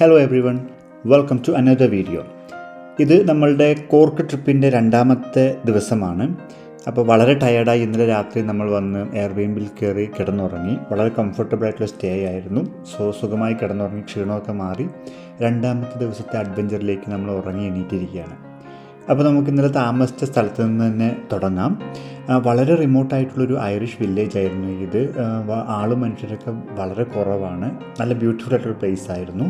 Hello everyone welcome to another video ഇത് നമ്മളുടെ cork ട്രിപ്പിന്റെ രണ്ടാമത്തെ ദിവസമാണ്. അപ്പോൾ വളരെ ടയേർഡായി ഇന്നലെ രാത്രി നമ്മൾ വന്ന് എയർബിയിൽ കയറി കിടന്നുറങ്ങി. വളരെ കംഫർട്ടബിൾ ആയിട്ടുള്ള സ്റ്റേ ആയിരുന്നു. സോ സുഖമായി കിടന്നുറങ്ങി ക്ഷീണമൊക്കെ മാറി. രണ്ടാമത്തെ ദിവസത്തെ അഡ്വഞ്ചറിലേക്ക് നമ്മൾ ഉറങ്ങി എണീറ്റിരിക്കുകയാണ്. അപ്പോൾ നമുക്ക് ഇന്നലെ താമസിച്ച സ്ഥലത്ത് നിന്ന് തന്നെ തുടങ്ങാം. വളരെ റിമോട്ടായിട്ടുള്ളൊരു ഐറിഷ് വില്ലേജ് ആയിരുന്നു ഇത്. ആളും മനുഷ്യരൊക്കെ വളരെ കുറവാണ്. നല്ല ബ്യൂട്ടിഫുൾ ആയിട്ടൊരു പ്ലേസ് ആയിരുന്നു.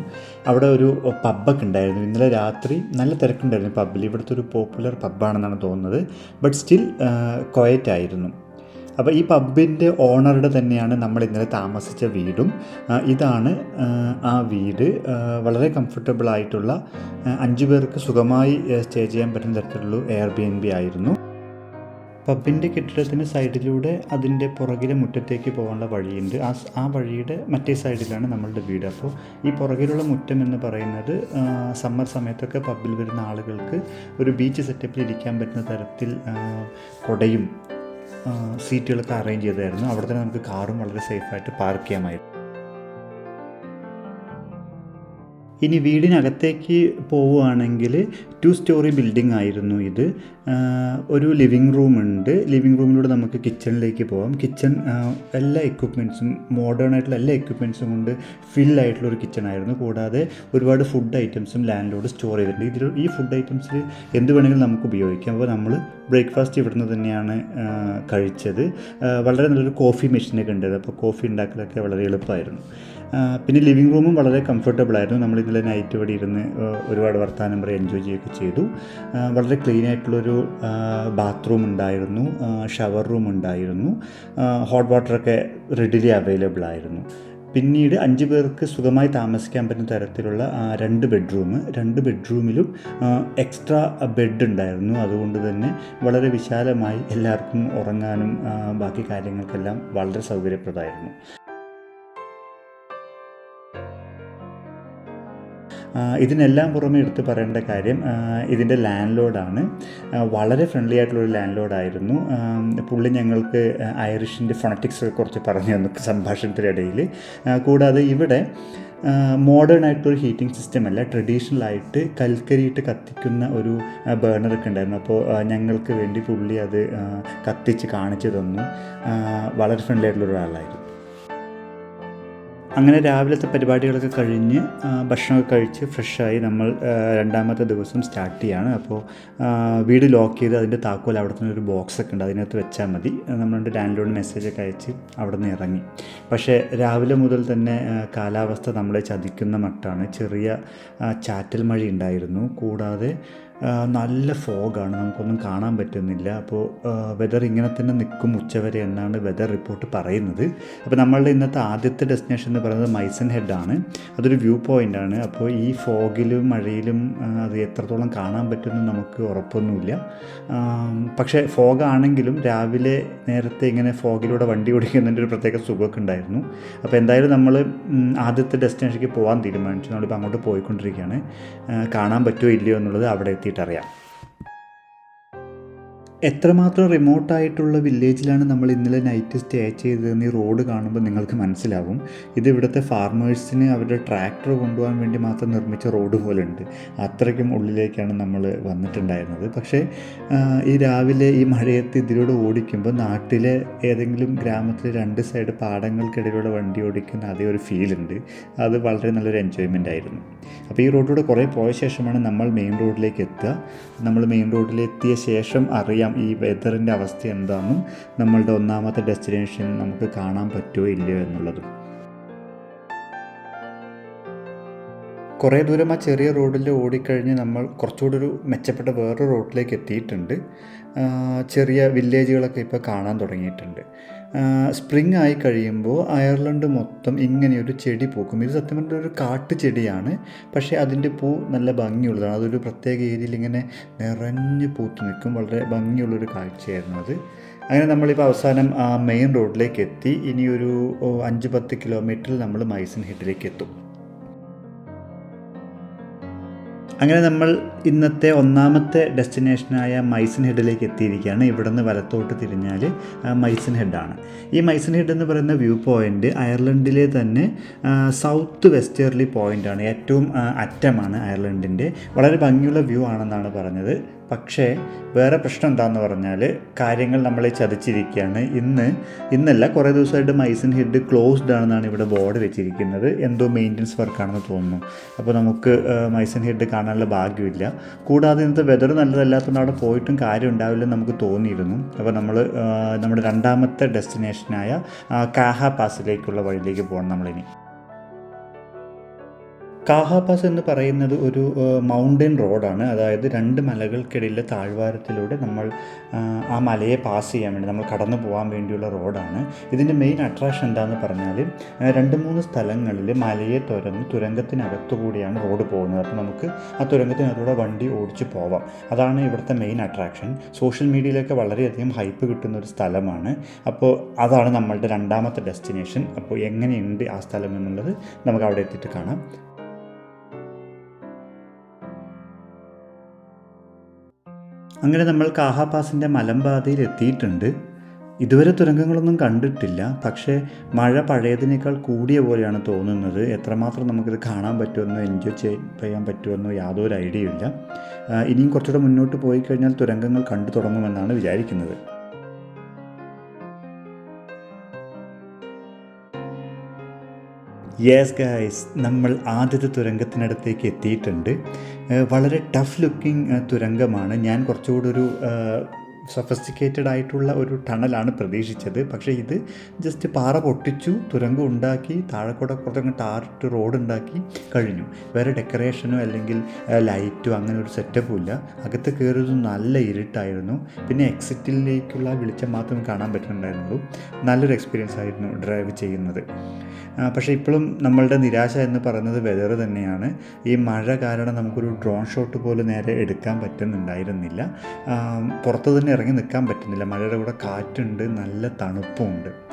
അവിടെ ഒരു പബ്ബൊക്കെ ഉണ്ടായിരുന്നു. ഇന്നലെ രാത്രി നല്ല തിരക്കുണ്ടായിരുന്നു പബ്ബിൽ ഇവിടുത്തെ ഒരു പോപ്പുലർ പബ്ബാണെന്നാണ് തോന്നുന്നത്. ബട്ട് സ്റ്റിൽ ക്വയറ്റ് ആയിരുന്നു. അപ്പോൾ ഈ പബ്ബിന്റെ ഓണറുടെ തന്നെയാണ് നമ്മൾ ഇന്നലെ താമസിച്ച വീടും. ഇതാണ് ആ, വീട്. വളരെ കംഫർട്ടബിൾ ആയിട്ടുള്ള അഞ്ചു പേർക്ക് സുഖമായി സ്റ്റേ ചെയ്യാൻ പറ്റുന്ന തരത്തിലുള്ള എയർ ബി എൻ ബി ആയിരുന്നു. പബ്ബിന്റെ കെട്ടിടത്തിന് സൈഡിലൂടെ അതിന്റെ പുറകിലെ മുറ്റത്തേക്ക് പോകാനുള്ള വഴിയുണ്ട്. ആ ആ വഴിയുടെ മറ്റേ സൈഡിലാണ് നമ്മളുടെ വീട്. അപ്പോൾ ഈ പുറകിലുള്ള മുറ്റം എന്ന് പറയുന്നത് സമ്മർ സമയത്തൊക്കെ പബ്ബിൽ വരുന്ന ആളുകൾക്ക് ഒരു ബീച്ച് സെറ്റപ്പിൽ ഇരിക്കാൻ പറ്റുന്ന തരത്തിൽ കുടയും സീറ്റുകളൊക്കെ അറേഞ്ച് ചെയ്തായിരുന്നു അവിടെ തന്നെ നമുക്ക് കാറും വളരെ സേഫായിട്ട് പാർക്ക് ചെയ്യാമായിരുന്നു. ഇനി വീടിനകത്തേക്ക് പോവുകയാണെങ്കിൽ ടു സ്റ്റോറി ബിൽഡിംഗ് ആയിരുന്നു ഇത്. ഒരു ലിവിങ് റൂം ഉണ്ട്. ലിവിങ് റൂമിലൂടെ നമുക്ക് കിച്ചണിലേക്ക് പോകാം കിച്ചൺ എല്ലാ എക്യുപ്മെന്റ്സും മോഡേൺ ആയിട്ടുള്ള എല്ലാ എക്യുപ്മെന്റ്സും കൊണ്ട് ഫിൽ ആയിട്ടുള്ള ഒരു കിച്ചൺ ആയിരുന്നു. കൂടാതെ ഒരുപാട് ഫുഡ് ഐറ്റംസും ലാൻഡിലോട് സ്റ്റോർ ചെയ്തിട്ടുണ്ട്. ഇതിൽ ഈ ഫുഡ് ഐറ്റംസിൽ എന്ത് വേണമെങ്കിലും നമുക്ക് ഉപയോഗിക്കാം. അപ്പോൾ നമ്മൾ ബ്രേക്ക്ഫാസ്റ്റ് ഇവിടുന്ന് തന്നെയാണ് കഴിച്ചത്. വളരെ നല്ലൊരു കോഫി മെഷീനൊക്കെ ഉണ്ട് അപ്പോൾ കോഫി ഉണ്ടാക്കലൊക്കെ വളരെ എളുപ്പമായിരുന്നു. പിന്നെ ലിവിങ് റൂമും വളരെ കംഫർട്ടബിൾ ആയിരുന്നു. നമ്മൾ ഇന്നലെ നൈറ്റ് ഇവിടെ ഇരുന്ന് ഒരുപാട് വർത്തമാനം പറയും എൻജോയ് ചെയ്യുകയൊക്കെ ചെയ്തു. വളരെ ക്ലീൻ ആയിട്ടുള്ളൊരു ബാത്റൂം ഉണ്ടായിരുന്നു. ഷവർ റൂം ഉണ്ടായിരുന്നു. ഹോട്ട് വാട്ടറൊക്കെ റെഡിലി അവൈലബിൾ ആയിരുന്നു. പിന്നീട് അഞ്ച് പേർക്ക് സുഖമായി താമസിക്കാൻ പറ്റുന്ന തരത്തിലുള്ള രണ്ട് ബെഡ്റൂം രണ്ട് ബെഡ്റൂമിലും എക്സ്ട്രാ ബെഡ് ഉണ്ടായിരുന്നു. അതുകൊണ്ട് തന്നെ വളരെ വിശാലമായി എല്ലാവർക്കും ഉറങ്ങാനും ബാക്കി കാര്യങ്ങൾക്കെല്ലാം വളരെ സൗകര്യപ്രദമായിരുന്നു. ഇതിനെല്ലാം പുറമെ എടുത്ത് പറയേണ്ട കാര്യം ഇതിന്റെ ലാൻഡ് ലോഡാണ് വളരെ ഫ്രണ്ട്ലി ആയിട്ടുള്ളൊരു ലാൻഡ് ലോഡായിരുന്നു പുള്ളി ഞങ്ങൾക്ക് ഐറിഷിന്റെ ഫൊണറ്റിക്സ് കുറച്ച് പറഞ്ഞു തന്നു സംഭാഷണത്തിനിടയിൽ കൂടാതെ ഇവിടെ മോഡേൺ ആയിട്ടൊരു ഹീറ്റിംഗ് സിസ്റ്റം അല്ല ട്രഡീഷണൽ ആയിട്ട് കൽക്കരിയിട്ട് കത്തിക്കുന്ന ഒരു ബേണറൊക്കെ ഉണ്ടായിരുന്നു. അപ്പോൾ ഞങ്ങൾക്ക് വേണ്ടി പുള്ളി അത് കത്തിച്ച് കാണിച്ചു തന്നു. വളരെ ഫ്രണ്ട്ലി ആയിട്ടുള്ള ഒരാളായിരുന്നു. അങ്ങനെ രാവിലത്തെ പരിപാടികളൊക്കെ കഴിഞ്ഞ് ഭക്ഷണമൊക്കെ കഴിച്ച് ഫ്രഷായി നമ്മൾ രണ്ടാമത്തെ ദിവസം സ്റ്റാർട്ട് ചെയ്യാണ്. അപ്പോൾ വീട് ലോക്ക് ചെയ്ത് അതിന്റെ താക്കോൽ അവിടെ തന്നെ ഒരു ബോക്സൊക്കെ ഉണ്ട്. അതിനകത്ത് വെച്ചാൽ മതി. നമ്മളുടെ ലാൻഡ്ലോഡ് മെസ്സേജൊക്കെ അയച്ച് അവിടെ നിന്ന് ഇറങ്ങി. പക്ഷേ രാവിലെ മുതൽ തന്നെ കാലാവസ്ഥ നമ്മളെ ചതിക്കുന്ന മട്ടാണ്. ചെറിയ ചാറ്റൽ മഴ ഉണ്ടായിരുന്നു. കൂടാതെ നല്ല ഫോഗാണ്. നമുക്കൊന്നും കാണാൻ പറ്റുന്നില്ല. അപ്പോൾ വെതർ ഇങ്ങനെ തന്നെ നിൽക്കും ഉച്ചവരെ എന്നാണ് വെതർ റിപ്പോർട്ട് പറയുന്നത്. അപ്പോൾ നമ്മളുടെ ഇന്നത്തെ ആദ്യത്തെ ഡെസ്റ്റിനേഷൻ എന്ന് പറയുന്നത് മൈസൺ ഹെഡാണ് അതൊരു വ്യൂ പോയിന്റ് ആണ്. അപ്പോൾ ഈ ഫോഗിലും മഴയിലും അത് എത്രത്തോളം കാണാൻ പറ്റുമെന്ന് നമുക്ക് ഉറപ്പൊന്നുമില്ല. പക്ഷേ ഫോഗാണെങ്കിലും രാവിലെ നേരത്തെ ഇങ്ങനെ ഫോഗിലൂടെ വണ്ടി ഓടിക്കുന്നതിന്റെ ഒരു പ്രത്യേക സുഖമൊക്കെ ഉണ്ടായിരുന്നു. അപ്പോൾ എന്തായാലും നമ്മൾ ആദ്യത്തെ ഡെസ്റ്റിനേഷനിലേക്ക് പോകാൻ തീരുമാനിച്ചു. നമ്മളിപ്പോൾ അങ്ങോട്ട് പോയിക്കൊണ്ടിരിക്കുകയാണ്. കാണാൻ പറ്റുമോ ഇല്ലയോ എന്നുള്ളത് അവിടെ എത്തിയിട്ടറിയാം എത്രമാത്രം റിമോട്ടായിട്ടുള്ള വില്ലേജിലാണ് നമ്മൾ ഇന്നലെ നൈറ്റ് സ്റ്റേ ചെയ്തതെന്ന് ഈ റോഡ് കാണുമ്പോൾ നിങ്ങൾക്ക് മനസ്സിലാവും. ഇത് ഇവിടുത്തെ ഫാർമേഴ്സിന് അവരുടെ ട്രാക്ടർ കൊണ്ടുപോകാൻ വേണ്ടി മാത്രം നിർമ്മിച്ച റോഡ് പോലെ ഉണ്ട് അത്രയ്ക്കും ഉള്ളിലേക്കാണ് നമ്മൾ വന്നിട്ടുണ്ടായിരുന്നത്. പക്ഷേ ഈ രാവിലെ ഈ മഴയത്ത് ഇതിലൂടെ ഓടിക്കുമ്പോൾ നാട്ടിലെ ഏതെങ്കിലും ഗ്രാമത്തിലെ രണ്ട് സൈഡ് പാടങ്ങൾക്കിടയിലൂടെ വണ്ടി ഓടിക്കുന്ന അതേ ഒരു ഫീലുണ്ട് അത് വളരെ നല്ലൊരു എൻജോയ്മെന്റ് ആയിരുന്നു. അപ്പോൾ ഈ റോഡിലൂടെ കുറേ പോയ ശേഷമാണ് നമ്മൾ മെയിൻ റോഡിലേക്ക് എത്തുക. നമ്മൾ മെയിൻ റോഡിലെത്തിയ ശേഷം അറിയാം ഈ വെതറിന്റെ അവസ്ഥ എന്താണെന്നും നമ്മളുടെ ഒന്നാമത്തെ ഡെസ്റ്റിനേഷൻ നമുക്ക് കാണാൻ പറ്റുമോ ഇല്ലയോ എന്നുള്ളതും. കുറേ ദൂരം ആ ചെറിയ റോഡിൽ ഓടിക്കഴിഞ്ഞ് നമ്മൾ കുറച്ചുകൂടി ഒരു മെച്ചപ്പെട്ട വേറൊരു റോഡിലേക്ക് എത്തിയിട്ടുണ്ട്. ചെറിയ വില്ലേജുകളൊക്കെ ഇപ്പോൾ കാണാൻ തുടങ്ങിയിട്ടുണ്ട്. സ്പ്രിങ് ആയി കഴിയുമ്പോൾ അയർലൻഡ് മൊത്തം ഇങ്ങനെയൊരു ചെടി പൂക്കും. ഇത് സത്യം പറഞ്ഞാൽ ഒരു കാട്ടു ചെടിയാണ്. പക്ഷേ അതിന്റെ പൂ നല്ല ഭംഗിയുള്ളതാണ്. അതൊരു പ്രത്യേക ഏരിയയിൽ ഇങ്ങനെ നിറഞ്ഞ് പൂത്ത് നിൽക്കും. വളരെ ഭംഗിയുള്ളൊരു കാഴ്ചയായിരുന്നു അത്. അങ്ങനെ നമ്മളിപ്പോൾ അവസാനം ആ മെയിൻ റോഡിലേക്ക് എത്തി. ഇനിയൊരു അഞ്ച് പത്ത് കിലോമീറ്ററിൽ നമ്മൾ മൈസൺ ഹെഡിലേക്ക് എത്തും. അങ്ങനെ നമ്മൾ ഇന്നത്തെ ഒന്നാമത്തെ ഡെസ്റ്റിനേഷനായ മൈസൺ ഹെഡിലേക്ക് എത്തിയിരിക്കുകയാണ്. ഇവിടുന്ന് വലത്തോട്ട് തിരിഞ്ഞാൽ ആ, മൈസൺ ഹെഡാണ് ഈ മൈസൻ ഹെഡ് എന്ന് പറയുന്ന വ്യൂ പോയിന്റ് അയർലൻഡിലെ തന്നെ സൗത്ത് വെസ്റ്റേർലി പോയിന്റാണ് ഏറ്റവും അറ്റമാണ് അയർലൻഡിന്റെ വളരെ ഭംഗിയുള്ള വ്യൂ ആണെന്നാണ് പറഞ്ഞത്. പക്ഷേ വേറെ പ്രശ്നം എന്താണെന്ന് പറഞ്ഞാൽ കാര്യങ്ങൾ നമ്മളെ ചതിച്ചിരിക്കുകയാണ്. ഇന്ന് ഇന്നല്ല കുറേ ദിവസമായിട്ട് മൈസൺ ഹെഡ് ക്ലോസ്ഡ് ആണെന്നാണ് ഇവിടെ ബോർഡ് വെച്ചിരിക്കുന്നത്. എന്തോ മെയിന്റനൻസ് വർക്കാണെന്ന് തോന്നുന്നു. അപ്പോൾ നമുക്ക് മൈസൺ ഹെഡ് കാണാനുള്ള ഭാഗ്യമില്ല. കൂടാതെ ഇന്നത്തെ വെതർ നല്ലതല്ലാത്തതുകൊണ്ട് അവിടെ പോയിട്ടും കാര്യം ഉണ്ടാവില്ലെന്ന് നമുക്ക് തോന്നിയിരുന്നു. അപ്പോൾ നമ്മൾ നമ്മുടെ രണ്ടാമത്തെ ഡെസ്റ്റിനേഷനായ കാഹ പാസിലേക്കുള്ള വഴിയിലേക്ക് പോകണം നമ്മളിനി. കാഹാപാസ് എന്ന് പറയുന്നത് ഒരു മൗണ്ടൻ റോഡാണ് അതായത് രണ്ട് മലകൾക്കിടയിലെ താഴ്വാരത്തിലൂടെ നമ്മൾ ആ, ആ മലയെ പാസ് ചെയ്യാൻ വേണ്ടി നമ്മൾ കടന്നു പോകാൻ വേണ്ടിയുള്ള റോഡാണ് ഇതിന്റെ മെയിൻ അട്രാക്ഷൻ എന്താണെന്ന് പറഞ്ഞാൽ രണ്ട് മൂന്ന് സ്ഥലങ്ങളിൽ മലയെ തുരന്ന് തുരങ്കത്തിനകത്തു കൂടിയാണ് റോഡ് പോകുന്നത്. അപ്പോൾ നമുക്ക് ആ തുരങ്കത്തിനകത്തൂടെ വണ്ടി ഓടിച്ച് പോവാം. അതാണ് ഇവിടുത്തെ മെയിൻ അട്രാക്ഷൻ സോഷ്യൽ മീഡിയയിലൊക്കെ വളരെയധികം ഹൈപ്പ് കിട്ടുന്ന ഒരു സ്ഥലമാണ്. അപ്പോൾ അതാണ് നമ്മളുടെ രണ്ടാമത്തെ ഡെസ്റ്റിനേഷൻ അപ്പോൾ എങ്ങനെയുണ്ട് ആ സ്ഥലം എന്നുള്ളത് നമുക്ക് അവിടെ എത്തിയിട്ട് കാണാം. അങ്ങനെ നമ്മൾ കാഹാപാസിന്റെ മലമ്പാതയിൽ എത്തിയിട്ടുണ്ട്. ഇതുവരെ തുരങ്കങ്ങളൊന്നും കണ്ടിട്ടില്ല. പക്ഷേ മഴ പഴയതിനേക്കാൾ കൂടിയ പോലെയാണ് തോന്നുന്നത്. എത്രമാത്രം നമുക്കിത് കാണാൻ പറ്റുമെന്നോ എൻജോയ് ചെയ്യാൻ പറ്റുമെന്നോ യാതൊരു ഐഡിയയില്ല ഇനിയും കുറച്ചുകൂടെ മുന്നോട്ട് പോയി കഴിഞ്ഞാൽ തുരങ്കങ്ങൾ കണ്ടു തുടങ്ങുമെന്നാണ് വിചാരിക്കുന്നത്. യെസ് ഗായ്സ് നമ്മൾ ആദ്യത്തെ തുരങ്കത്തിനടുത്തേക്ക് എത്തിയിട്ടുണ്ട്. വളരെ ടഫ് ലുക്കിംഗ് തുരങ്കമാണ്. ഞാൻ കുറച്ചുകൂടി ഒരു സഫസ്റ്റിക്കേറ്റഡ് ആയിട്ടുള്ള ഒരു ടണലാണ് പ്രതീക്ഷിച്ചത്. പക്ഷേ ഇത് ജസ്റ്റ് പാറ പൊട്ടിച്ചു തുരങ്കം ഉണ്ടാക്കി താഴെക്കൂടെ കുറച്ചങ്ങ് ടാറിട്ട് റോഡ് ഉണ്ടാക്കി കഴിഞ്ഞു. വേറെ ഡെക്കറേഷനോ അല്ലെങ്കിൽ ലൈറ്റോ അങ്ങനെ ഒരു സെറ്റപ്പും ഇല്ല. അകത്ത് കയറിയത് നല്ല ഇരുട്ടായിരുന്നു. പിന്നെ എക്സിറ്റിലേക്കുള്ള വെളിച്ചം മാത്രം കാണാൻ പറ്റുന്നുണ്ടായിരുന്നുള്ളൂ നല്ലൊരു എക്സ്പീരിയൻസ് ആയിരുന്നു ഡ്രൈവ് ചെയ്യുന്നത്. പക്ഷേ ഇപ്പോഴും നമ്മളുടെ നിരാശ എന്ന് പറയുന്നത് വെതർ തന്നെയാണ്. ഈ മഴ കാരണം നമുക്കൊരു ഡ്രോൺ ഷോട്ട് പോലും നേരെ എടുക്കാൻ പറ്റുന്നുണ്ടായിരുന്നില്ല. പുറത്ത് തന്നെ ഇറങ്ങി നിൽക്കാൻ പറ്റുന്നില്ല. മഴയുടെ കൂടെ കാറ്റുണ്ട് നല്ല തണുപ്പുമുണ്ട്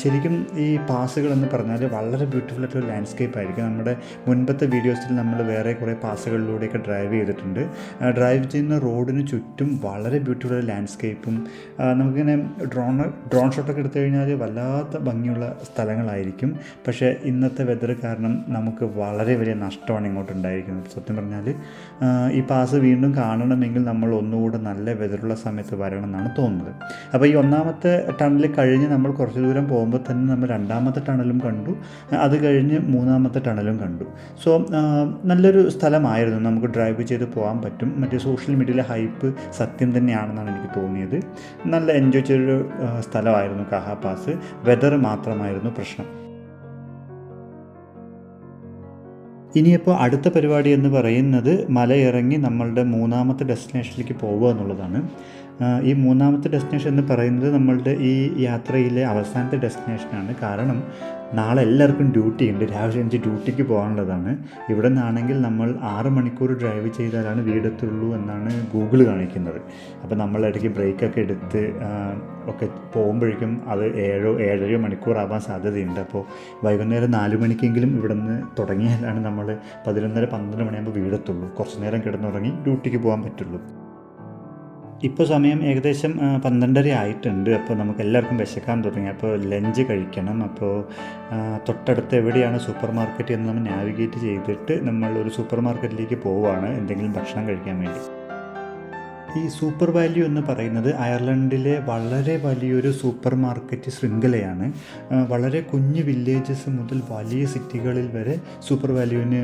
ശരിക്കും ഈ പാസുകൾ എന്ന് പറഞ്ഞാൽ വളരെ ബ്യൂട്ടിഫുൾ ആയിട്ടുള്ള ലാൻഡ്സ്കേപ്പ് ആയിരിക്കും. നമ്മുടെ മുൻപത്തെ വീഡിയോസിൽ നമ്മൾ വേറെ കുറേ പാസുകളിലൂടെയൊക്കെ ഡ്രൈവ് ചെയ്തിട്ടുണ്ട്. ഡ്രൈവ് ചെയ്യുന്ന റോഡിന് ചുറ്റും വളരെ ബ്യൂട്ടിഫുൾ ലാൻഡ്സ്കേപ്പും ആ, നമുക്കിങ്ങനെ ഡ്രോൺ ഡ്രോൺ ഷോട്ടൊക്കെ എടുത്തു കഴിഞ്ഞാൽ വല്ലാത്ത ഭംഗിയുള്ള സ്ഥലങ്ങളായിരിക്കും. പക്ഷേ ഇന്നത്തെ വെതർ കാരണം നമുക്ക് വളരെ വലിയ നഷ്ടമാണ് ഇങ്ങോട്ട് ഉണ്ടായിരിക്കുന്നത്. സത്യം പറഞ്ഞാൽ ഈ പാസ് വീണ്ടും കാണണമെങ്കിൽ നമ്മൾ ഒന്നുകൂടെ നല്ല വെതറുള്ള സമയത്ത് വരണം എന്നാണ് തോന്നുന്നത്. അപ്പോൾ ഈ ഒന്നാമത്തെ ടണൽ കഴിഞ്ഞ് നമ്മൾ കുറച്ച് ദൂരം പോകുമ്പോൾ തന്നെ നമ്മൾ രണ്ടാമത്തെ ടണലും കണ്ടു. അത് കഴിഞ്ഞ് മൂന്നാമത്തെ ടണലും കണ്ടു. സോ നല്ലൊരു സ്ഥലമായിരുന്നു നമുക്ക് ഡ്രൈവ് ചെയ്ത് പോകാൻ പറ്റും. മറ്റേ സോഷ്യൽ മീഡിയയിലെ ഹൈപ്പ് സത്യം തന്നെയാണെന്നാണ് എനിക്ക് തോന്നിയത്. നല്ല എൻജോയ് ചെയ്തൊരു സ്ഥലമായിരുന്നു കഹാ പാസ് വെതർ മാത്രമായിരുന്നു പ്രശ്നം. ഇനിയിപ്പോൾ അടുത്ത പരിപാടി എന്ന് പറയുന്നത് മലയിറങ്ങി നമ്മളുടെ മൂന്നാമത്തെ ഡെസ്റ്റിനേഷനിലേക്ക് പോവുക എന്നുള്ളതാണ്. ഈ മൂന്നാമത്തെ ഡെസ്റ്റിനേഷൻ എന്ന് പറയുന്നത് നമ്മളുടെ ഈ യാത്രയിലെ അവസാനത്തെ ഡെസ്റ്റിനേഷനാണ് കാരണം നാളെ എല്ലാവർക്കും ഡ്യൂട്ടി ഉണ്ട്. രാവിലെ അഞ്ച് ഡ്യൂട്ടിക്ക് പോകാനുള്ളതാണ്. ഇവിടെ നിന്നാണെങ്കിൽ നമ്മൾ ആറ് മണിക്കൂർ ഡ്രൈവ് ചെയ്താലാണ് വീടെത്തുള്ളൂ എന്നാണ് ഗൂഗിൾ കാണിക്കുന്നത്. അപ്പോൾ നമ്മൾ ഇടയ്ക്ക് ബ്രേക്കൊക്കെ എടുത്ത് ഒക്കെ പോകുമ്പോഴേക്കും അത് ഏഴോ ഏഴരയോ മണിക്കൂർ ആവാൻ സാധ്യതയുണ്ട്. അപ്പോൾ വൈകുന്നേരം നാല് മണിക്കെങ്കിലും ഇവിടെ നിന്ന് തുടങ്ങിയാലാണ് നമ്മൾ പതിനൊന്നര പന്ത്രണ്ട് മണിയാകുമ്പോൾ വീടെത്തുള്ളൂ. കുറച്ച് നേരം കിടന്നുറങ്ങി ഡ്യൂട്ടിക്ക് പോകാൻ പറ്റുള്ളൂ. ഇപ്പോൾ സമയം ഏകദേശം പന്ത്രണ്ടര ആയിട്ടുണ്ട്. അപ്പോൾ നമുക്ക് എല്ലാവർക്കും വിശക്കാൻ തുടങ്ങി. അപ്പോൾ ലഞ്ച് കഴിക്കണം. അപ്പോൾ തൊട്ടടുത്ത് എവിടെയാണ് സൂപ്പർ മാർക്കറ്റ് എന്ന് നമ്മൾ നാവിഗേറ്റ് ചെയ്തിട്ട് നമ്മൾ ഒരു സൂപ്പർ മാർക്കറ്റിലേക്ക് പോവുകയാണ് എന്തെങ്കിലും ഭക്ഷണം കഴിക്കാൻ വേണ്ടി. ഈ സൂപ്പർ വാല്യൂ എന്ന് പറയുന്നത് അയർലൻഡിലെ വളരെ വലിയൊരു സൂപ്പർ മാർക്കറ്റ് ശൃംഖലയാണ്. വളരെ കുഞ്ഞു വില്ലേജസ് മുതൽ വലിയ സിറ്റികളിൽ വരെ സൂപ്പർ വാല്യൂവിന്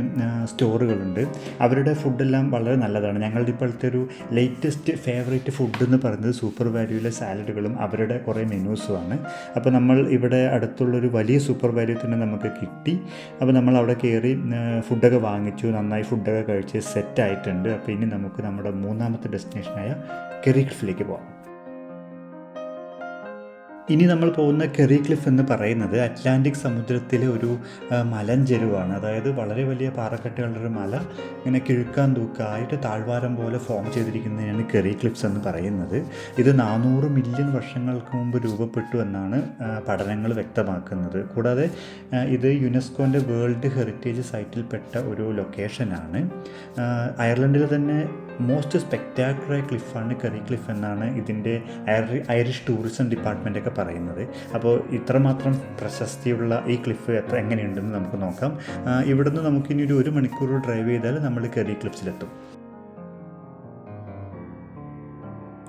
സ്റ്റോറുകളുണ്ട്. അവരുടെ ഫുഡെല്ലാം വളരെ നല്ലതാണ്. ഞങ്ങളുടെ ഇപ്പോഴത്തെ ഒരു ലേറ്റസ്റ്റ് ഫേവറേറ്റ് ഫുഡ് എന്ന് പറയുന്നത് സൂപ്പർ വാല്യൂവിലെ സാലഡുകളും അവരുടെ കുറേ മെനൂസുമാണ് അപ്പോൾ നമ്മൾ ഇവിടെ അടുത്തുള്ളൊരു വലിയ സൂപ്പർ വാല്യൂ തന്നെ നമുക്ക് കിട്ടി. അപ്പോൾ നമ്മൾ അവിടെ കയറി ഫുഡൊക്കെ വാങ്ങിച്ചു നന്നായി ഫുഡൊക്കെ കഴിച്ച് സെറ്റ് ആയിട്ടുണ്ട്. അപ്പോൾ ഇനി നമുക്ക് നമ്മുടെ മൂന്നാമത്തെ ഡെസ്റ്റിനേഷനായ കെറിക്ലിഫിലേക്ക് പോകാം. ഇനി നമ്മൾ പോകുന്ന കെറി ക്ലിഫ് എന്ന് പറയുന്നത് അറ്റ്ലാന്റിക് സമുദ്രത്തിലെ ഒരു മലഞ്ചെരുവാണ് അതായത് വളരെ വലിയ പാറക്കെട്ടുകളുടെ ഒരു മല ഇങ്ങനെ കിഴുക്കാൻ തൂക്കായിട്ട് താഴ്വാരം പോലെ ഫോം ചെയ്തിരിക്കുന്നതിനാണ് കെറി ക്ലിഫ്സ് എന്ന് പറയുന്നത്. ഇത് നാനൂറ് മില്യൺ വർഷങ്ങൾക്ക് മുമ്പ് രൂപപ്പെട്ടു എന്നാണ് പഠനങ്ങൾ വ്യക്തമാക്കുന്നത്. കൂടാതെ ഇത് യുനെസ്കോന്റെ വേൾഡ് ഹെറിറ്റേജ് സൈറ്റിൽപ്പെട്ട ഒരു ലൊക്കേഷനാണ് അയർലൻഡിൽ തന്നെ മോസ്റ്റ് സ്പെക്ടാക്കുലർ ക്ലിഫാണ് കറി ക്ലിഫ് എന്നാണ് ഇതിന്റെ ഐറി- ഐറിഷ് ടൂറിസം ഡിപ്പാർട്ട്മെന്റ് ഒക്കെ പറയുന്നത്. അപ്പോൾ ഇത്രമാത്രം പ്രശസ്തിയുള്ള ഈ ക്ലിഫ് എത്ര എങ്ങനെയുണ്ടെന്ന് നമുക്ക് നോക്കാം. ഇവിടുന്ന് നമുക്കിനി ഒരു ഒരു മണിക്കൂർ ഡ്രൈവ് ചെയ്താൽ നമ്മൾ കറി ക്ലിഫ്സിലെത്തും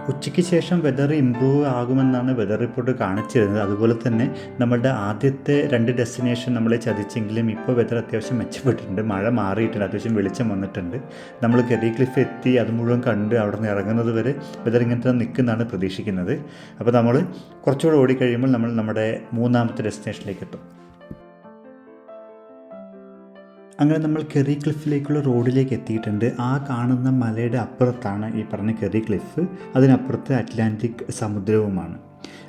ഉച്ചയ്ക്ക് ശേഷം വെതർ ഇമ്പ്രൂവ് ആകുമെന്നാണ് വെതർ റിപ്പോർട്ട് കാണിച്ചിരുന്നത്. അതുപോലെ തന്നെ നമ്മളുടെ ആദ്യത്തെ രണ്ട് ഡെസ്റ്റിനേഷൻ നമ്മളെ ചതിച്ചെങ്കിലും ഇപ്പോൾ വെതർ അത്യാവശ്യം മെച്ചപ്പെട്ടിട്ടുണ്ട്. മഴ മാറിയിട്ടുണ്ട്. അത്യാവശ്യം വെളിച്ചം വന്നിട്ടുണ്ട്. നമ്മൾ കെറി ക്ലിഫ് എത്തി അത് മുഴുവൻ കണ്ട് അവിടെ നിന്ന് ഇറങ്ങുന്നത് വരെ വെതർ ഇങ്ങനത്തെ നിൽക്കുന്നതാണ് പ്രതീക്ഷിക്കുന്നത്. അപ്പോൾ നമ്മൾ കുറച്ചുകൂടെ ഓടിക്കഴിയുമ്പോൾ നമ്മൾ നമ്മുടെ മൂന്നാമത്തെ ഡെസ്റ്റിനേഷനിലേക്ക് എത്തും. അങ്ങനെ നമ്മൾ കെറി ക്ലിഫിലേക്കുള്ള റോഡിലേക്ക് എത്തിയിട്ടുണ്ട്. ആ കാണുന്ന മലയുടെ അപ്പുറത്താണ് ഈ പറഞ്ഞ കെറി ക്ലിഫ്. അതിനപ്പുറത്ത് അറ്റ്ലാന്റിക് സമുദ്രവുമാണ്.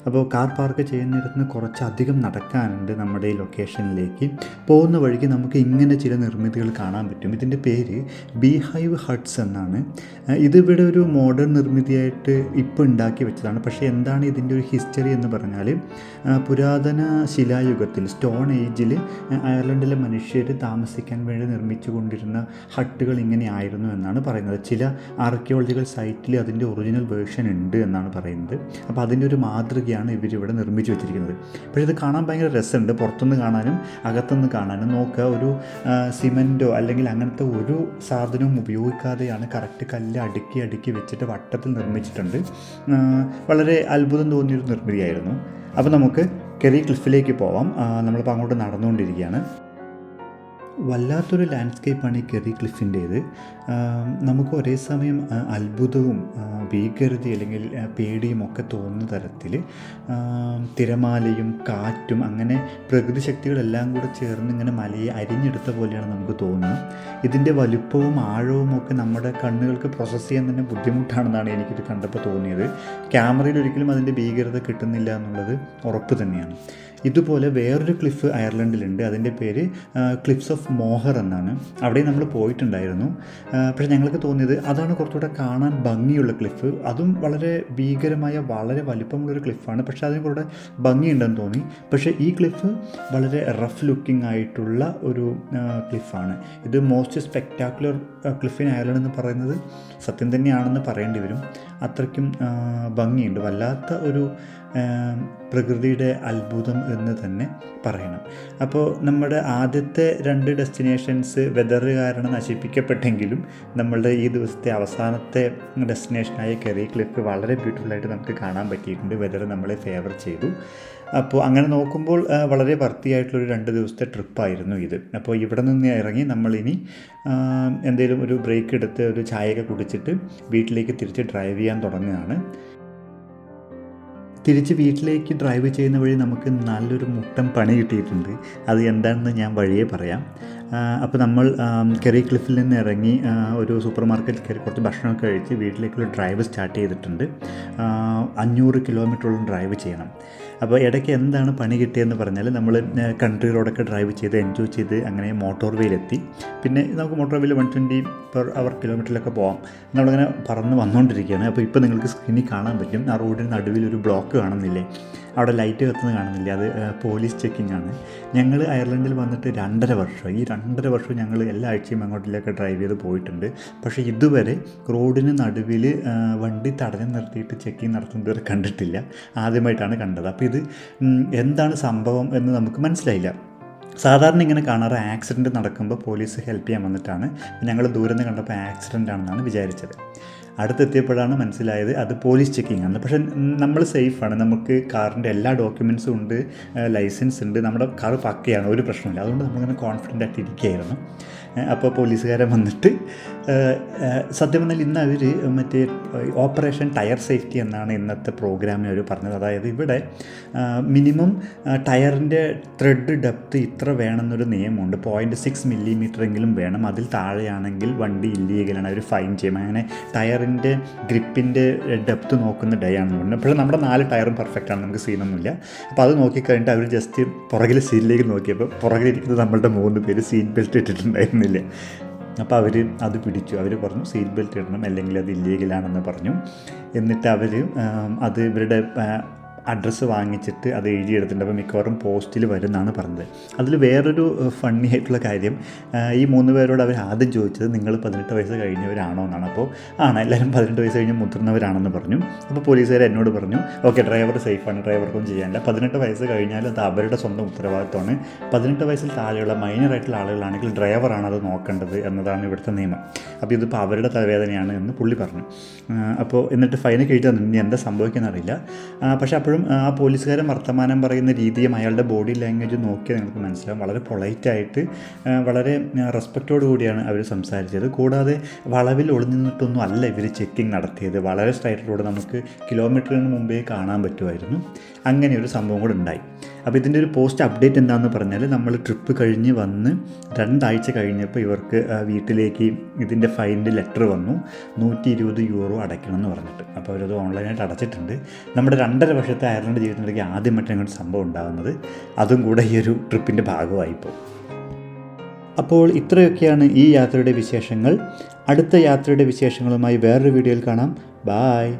അപ്പോൾ കാർ പാർക്ക് ചെയ്യുന്നിടത്ത് നിന്ന് കുറച്ചധികം നടക്കാനുണ്ട് നമ്മുടെ ഈ ലൊക്കേഷനിലേക്ക്. പോകുന്ന വഴിക്ക് നമുക്ക് ഇങ്ങനെ ചില നിർമ്മിതികൾ കാണാൻ പറ്റും. ഇതിന്റെ പേര് ബീഹൈവ് ഹട്ട്സ് എന്നാണ്. ഇതിവിടെ ഒരു മോഡേൺ നിർമ്മിതിയായിട്ട് ഇപ്പോൾ ഉണ്ടാക്കി വെച്ചതാണ്. പക്ഷേ എന്താണ് ഇതിന്റെ ഒരു ഹിസ്റ്ററി എന്ന് പറഞ്ഞാൽ പുരാതന ശിലായുഗത്തിൽ സ്റ്റോൺ ഏജിൽ അയർലൻഡിലെ മനുഷ്യർ താമസിക്കാൻ വേണ്ടി നിർമ്മിച്ചു കൊണ്ടിരുന്ന ഹട്ടുകൾ ഇങ്ങനെയായിരുന്നു എന്നാണ് പറയുന്നത്. ചില ആർക്കിയോളജിക്കൽ സൈറ്റിൽ അതിന്റെ ഒറിജിനൽ വേർഷൻ ഉണ്ട് എന്നാണ് പറയുന്നത്. അപ്പോൾ അതിന്റെ ഒരു മാതൃകയാണ് ഇവരിവിടെ നിർമ്മിച്ചു വെച്ചിരിക്കുന്നത്. പക്ഷേ ഇത് കാണാൻ ഭയങ്കര രസമുണ്ട്. പുറത്തുനിന്ന് കാണാനും അകത്തുനിന്ന് കാണാനും നോക്കുക. ഒരു സിമെന്റോ അല്ലെങ്കിൽ അങ്ങനത്തെ ഒരു സാധനവും ഉപയോഗിക്കാതെയാണ് കറക്റ്റ് കല്ല് അടുക്കി അടുക്കി വെച്ചിട്ട് വട്ടത്തിൽ നിർമ്മിച്ചിട്ടുണ്ട്. വളരെ അത്ഭുതം തോന്നിയൊരു നിർമ്മിതിയായിരുന്നു. അപ്പോൾ നമുക്ക് കെറി ക്ലിഫിലേക്ക് പോവാം. നമ്മളിപ്പോൾ അങ്ങോട്ട് നടന്നുകൊണ്ടിരിക്കുകയാണ്. വല്ലാത്തൊരു ലാൻഡ്സ്കേപ്പാണ് ഈ കെറി ക്ലിഫിന്റേത് നമുക്ക് ഒരേ സമയം അത്ഭുതവും ഭീകരത അല്ലെങ്കിൽ പേടിയും ഒക്കെ തോന്നുന്ന തരത്തിൽ തിരമാലയും കാറ്റും അങ്ങനെ പ്രകൃതി ശക്തികളെല്ലാം കൂടെ ചേർന്ന് ഇങ്ങനെ മലയെ അരിഞ്ഞെടുത്ത പോലെയാണ് നമുക്ക് തോന്നുന്നത്. ഇതിന്റെ വലുപ്പവും ആഴവും ഒക്കെ നമ്മുടെ കണ്ണുകൾക്ക് പ്രോസസ്സ് ചെയ്യാൻ തന്നെ ബുദ്ധിമുട്ടാണെന്നാണ് എനിക്കിത് കണ്ടപ്പോൾ തോന്നിയത്. ക്യാമറയിൽ ഒരിക്കലും അതിന്റെ ഭീകരത കിട്ടുന്നില്ല എന്നുള്ളത് ഉറപ്പ് തന്നെയാണ്. ഇതുപോലെ വേറൊരു ക്ലിഫ് അയർലൻഡിലുണ്ട്. അതിന്റെ പേര് ക്ലിഫ്സ് ഓഫ് മോഹർ എന്നാണ്. അവിടെ നമ്മൾ പോയിട്ടുണ്ടായിരുന്നു. പക്ഷേ ഞങ്ങൾക്ക് തോന്നിയത് അതാണ് കുറച്ചുകൂടെ കാണാൻ ഭംഗിയുള്ള ക്ലിഫ് അതും വളരെ ഭീകരമായ വളരെ വലിപ്പമുള്ളൊരു ക്ലിഫാണ് പക്ഷേ അതിന് കൂടെ ഭംഗിയുണ്ടെന്ന് തോന്നി. പക്ഷേ ഈ ക്ലിഫ് വളരെ റഫ് ലുക്കിംഗ് ആയിട്ടുള്ള ഒരു ക്ലിഫാണ് ഇത് മോസ്റ്റ് സ്പെക്ടാക്കുലർ ക്ലിഫിൻ അയർലൻഡ് എന്ന് പറയുന്നത് സത്യം തന്നെയാണെന്ന് പറയേണ്ടി വരും. അത്രയ്ക്കും ഭംഗിയുണ്ട്. വല്ലാത്ത ഒരു പ്രകൃതിയുടെ അത്ഭുതം എന്ന് തന്നെ പറയണം. അപ്പോൾ നമ്മുടെ ആദ്യത്തെ രണ്ട് ഡെസ്റ്റിനേഷൻസ് വെതർ കാരണം നശിപ്പിക്കപ്പെട്ടെങ്കിലും നമ്മളുടെ ഈ ദിവസത്തെ അവസാനത്തെ ഡെസ്റ്റിനേഷനായ കെറി ക്ലിഫ് വളരെ ബ്യൂട്ടിഫുള്ളായിട്ട് നമുക്ക് കാണാൻ പറ്റിയിട്ടുണ്ട്. വെതർ നമ്മളെ ഫേവർ ചെയ്തു. അപ്പോൾ അങ്ങനെ നോക്കുമ്പോൾ വളരെ വർത്തിയായിട്ടുള്ളൊരു രണ്ട് ദിവസത്തെ ട്രിപ്പായിരുന്നു ഇത്. അപ്പോൾ ഇവിടെ നിന്ന് ഇറങ്ങി നമ്മളിനി എന്തെങ്കിലും ഒരു ബ്രേക്ക് എടുത്ത് ഒരു ചായയൊക്കെ കുടിച്ചിട്ട് വീട്ടിലേക്ക് തിരിച്ച് ഡ്രൈവ് ചെയ്യാൻ തുടങ്ങുകയാണ്. തിരിച്ച് വീട്ടിലേക്ക് ഡ്രൈവ് ചെയ്യുന്ന വഴി നമുക്ക് നല്ലൊരു മുട്ടൻ പണി കിട്ടിയിട്ടുണ്ട്. അത് എന്താണെന്ന് ഞാൻ വഴിയേ പറയാം. അപ്പോൾ നമ്മൾ കെറി ക്ലിഫിൽ നിന്ന് ഇറങ്ങി ഒരു സൂപ്പർ മാർക്കറ്റിൽ കയറി കുറച്ച് ഭക്ഷണമൊക്കെ കഴിച്ച് വീട്ടിലേക്കുള്ള ഡ്രൈവ് സ്റ്റാർട്ട് ചെയ്തിട്ടുണ്ട്. അഞ്ഞൂറ് കിലോമീറ്ററോളം ഡ്രൈവ് ചെയ്യണം. അപ്പോൾ ഇടയ്ക്ക് എന്താണ് പണി കിട്ടിയതെന്ന് പറഞ്ഞാൽ നമ്മൾ കൺട്രി റോഡൊക്കെ ഡ്രൈവ് ചെയ്ത് എൻജോയ് ചെയ്ത് അങ്ങനെ മോട്ടോർ വേയിലെത്തി പിന്നെ നമുക്ക് മോട്ടോർ വേയിൽ വൺ ട്വന്റി പെർ അവർ കിലോമീറ്ററിലൊക്കെ പോകാം നമ്മളങ്ങനെ പറന്ന് വന്നുകൊണ്ടിരിക്കുകയാണ് അപ്പോൾ ഇപ്പോൾ നിങ്ങൾക്ക് സ്ക്രീനിൽ കാണാൻ പറ്റും. ആ റോഡിന് നടുവിൽ ഒരു ബ്ലോക്ക് കാണുന്നില്ലേ? അവിടെ ലൈറ്റ് കത്തുന്നത് കാണുന്നില്ല. അത് പോലീസ് ചെക്കിംഗ് ആണ്. ഞങ്ങൾ അയർലൻഡിൽ വന്നിട്ട് രണ്ടര വർഷം ഈ രണ്ടര വർഷം ഞങ്ങൾ എല്ലാ ആഴ്ചയും അങ്ങോട്ടിലേക്ക് ഡ്രൈവ് ചെയ്ത് പോയിട്ടുണ്ട്. പക്ഷേ ഇതുവരെ റോഡിന് നടുവിൽ വണ്ടി തടഞ്ഞു നിർത്തിയിട്ട് ചെക്കിംഗ് നടത്തുന്നത് വരെ കണ്ടിട്ടില്ല. ആദ്യമായിട്ടാണ് കണ്ടത്. അപ്പോൾ ഇത് എന്താണ് സംഭവം എന്ന് നമുക്ക് മനസ്സിലായില്ല. സാധാരണ ഇങ്ങനെ കാണാറ് ആക്സിഡന്റ് നടക്കുമ്പോൾ പോലീസ് ഹെൽപ്പ് ചെയ്യാൻ വന്നിട്ടാണ്. ഞങ്ങൾ ദൂരെ നിന്ന് കണ്ടപ്പോൾ ആക്സിഡന്റ് ആണെന്നാണ് വിചാരിച്ചത്. അടുത്തെത്തിയപ്പോഴാണ് മനസ്സിലായത് അത് പോലീസ് ചെക്കിംഗ് ആണ്. പക്ഷേ നമ്മൾ സേഫാണ് നമുക്ക് കാറിന്റെ എല്ലാ ഡോക്യുമെൻസും ഉണ്ട് ലൈസൻസ് ഉണ്ട്. നമ്മുടെ കാർ പക്കയാണ്. ഒരു പ്രശ്നമില്ല അതുകൊണ്ട് നമ്മളിങ്ങനെ കോൺഫിഡന്റ് ആയിട്ട് ഇരിക്കുകയായിരുന്നു. അപ്പോൾ പോലീസുകാരൻ വന്നിട്ട് സത്യം പറഞ്ഞാൽ ഇന്ന് അവർ മറ്റേ ഓപ്പറേഷൻ ടയർ സേഫ്റ്റി എന്നാണ് ഇന്നത്തെ പ്രോഗ്രാമിൽ അവർ പറഞ്ഞത്. അതായത് ഇവിടെ മിനിമം ടയറിന്റെ ത്രെഡ് ഡെപ്ത് ഇത്ര വേണമെന്നൊരു നിയമമുണ്ട്. പോയിന്റ് സിക്സ് മില്ലിമീറ്റർ എങ്കിലും വേണം. അതിൽ താഴെയാണെങ്കിൽ വണ്ടി ഇല്ലീഗലാണ് അവർ ഫൈൻ ചെയ്യും. അങ്ങനെ ടയറിന്റെ ഗ്രിപ്പിന്റെ ഡെപ്ത് നോക്കുന്ന ഡേ ആണ് പറഞ്ഞത് അപ്പോൾ നമ്മുടെ നാല് ടയറും പെർഫെക്റ്റ് ആണ്. നമുക്ക് സീനൊന്നുമില്ല. അപ്പോൾ അത് നോക്കിക്കഴിഞ്ഞിട്ട് അവർ ജസ്റ്റ് പുറകിലെ സീറ്റിലേക്ക് നോക്കിയപ്പോൾ പുറകിലിരിക്കുന്നത് നമ്മളുടെ മൂന്ന് പേര് സീറ്റ് ബെൽറ്റ് ഇട്ടിട്ടുണ്ടായിരുന്നില്ല അപ്പോൾ അവർ അത് പിടിച്ചു. അവർ പറഞ്ഞു സീറ്റ് ബെൽറ്റ് ഇടണം അല്ലെങ്കിൽ അത് ഇല്ലീഗലാണെന്ന് പറഞ്ഞു. എന്നിട്ട് അവർ അത് ഇവരുടെ അഡ്രസ്സ് വാങ്ങിച്ചിട്ട് അത് എഴുതിയെടുത്തിട്ടുണ്ട് അപ്പോൾ മിക്കവാറും പോസ്റ്റിൽ വരുമെന്നാണ് പറഞ്ഞത്. അതിൽ വേറൊരു ഫണ്ണി ആയിട്ടുള്ള കാര്യം ഈ മൂന്ന് പേരോട് അവർ ആദ്യം ചോദിച്ചത് നിങ്ങൾ പതിനെട്ട് വയസ്സ് കഴിഞ്ഞവരാണോ എന്നാണ്. അപ്പോൾ ആണ് എല്ലാവരും പതിനെട്ട് വയസ്സ് കഴിഞ്ഞ് മുതിർന്നവരാണെന്ന് പറഞ്ഞു. അപ്പോൾ പോലീസുകാർ എന്നോട് പറഞ്ഞു ഓക്കെ ഡ്രൈവർ സേഫാണ് ഡ്രൈവർക്കൊന്നും ചെയ്യാനില്ല. പതിനെട്ട് വയസ്സ് കഴിഞ്ഞാൽ അത് അവരുടെ സ്വന്തം ഉത്തരവാദിത്തമാണ് പതിനെട്ട് വയസ്സിൽ താഴെയുള്ള മൈനർ ആയിട്ടുള്ള ആളുകളാണെങ്കിൽ ഡ്രൈവറാണ് അത് നോക്കേണ്ടത് എന്നതാണ് ഇവിടുത്തെ നിയമം. അപ്പോൾ ഇതിപ്പോൾ അവരുടെ തലവേദനയാണ് എന്ന് പുള്ളി പറഞ്ഞു. അപ്പോൾ എന്നിട്ട് ഫൈനൊക്കെ എഴുതി ഇനി എന്താ സംഭവിക്കുന്നറിയില്ല. പക്ഷേ അപ്പോഴും ആ പോലീസുകാരൻ വർത്തമാനം പറയുന്ന രീതിയും അയാളുടെ ബോഡി ലാംഗ്വേജ് നോക്കിയാൽ നിങ്ങൾക്ക് മനസ്സിലാവും. വളരെ പൊളൈറ്റായിട്ട് വളരെ റെസ്പെക്റ്റോട് കൂടിയാണ് അവർ സംസാരിച്ചത്. കൂടാതെ വളവിൽ ഒളിഞ്ഞിട്ടൊന്നും അല്ല ഇവർ ചെക്കിംഗ് നടത്തിയത്. വളരെ സ്ട്രൈറ്റിലൂടെ നമുക്ക് കിലോമീറ്ററിന് മുമ്പേ കാണാൻ പറ്റുമായിരുന്നു. അങ്ങനെ ഒരു സംഭവം കൂടെ ഉണ്ടായി. അപ്പോൾ ഇതിന്റെ ഒരു പോസ്റ്റ് അപ്ഡേറ്റ് എന്താണെന്ന് പറഞ്ഞാൽ നമ്മൾ ട്രിപ്പ് കഴിഞ്ഞ് വന്ന് രണ്ടാഴ്ച കഴിഞ്ഞപ്പോൾ ഇവർക്ക് വീട്ടിലേക്ക് ഇതിന്റെ ഫൈനിന്റെ ലെറ്റർ വന്നു. നൂറ്റി ഇരുപത് യൂറോ അടയ്ക്കണം എന്ന് പറഞ്ഞിട്ട്. അപ്പോൾ അവരത് ഓൺലൈനായിട്ട് അടച്ചിട്ടുണ്ട്. നമ്മുടെ രണ്ടര വർഷത്തെ അയർലൻഡ് ജീവിതത്തിലേക്ക് ആദ്യമായിട്ട് അങ്ങോട്ട് സംഭവം ഉണ്ടാകുന്നത്. അതും കൂടെ ഈ ഒരു ട്രിപ്പിന്റെ ഭാഗമായിപ്പോൾ അപ്പോൾ ഇത്രയൊക്കെയാണ് ഈ യാത്രയുടെ വിശേഷങ്ങൾ. അടുത്ത യാത്രയുടെ വിശേഷങ്ങളുമായി വേറൊരു വീഡിയോയിൽ കാണാം. ബായ്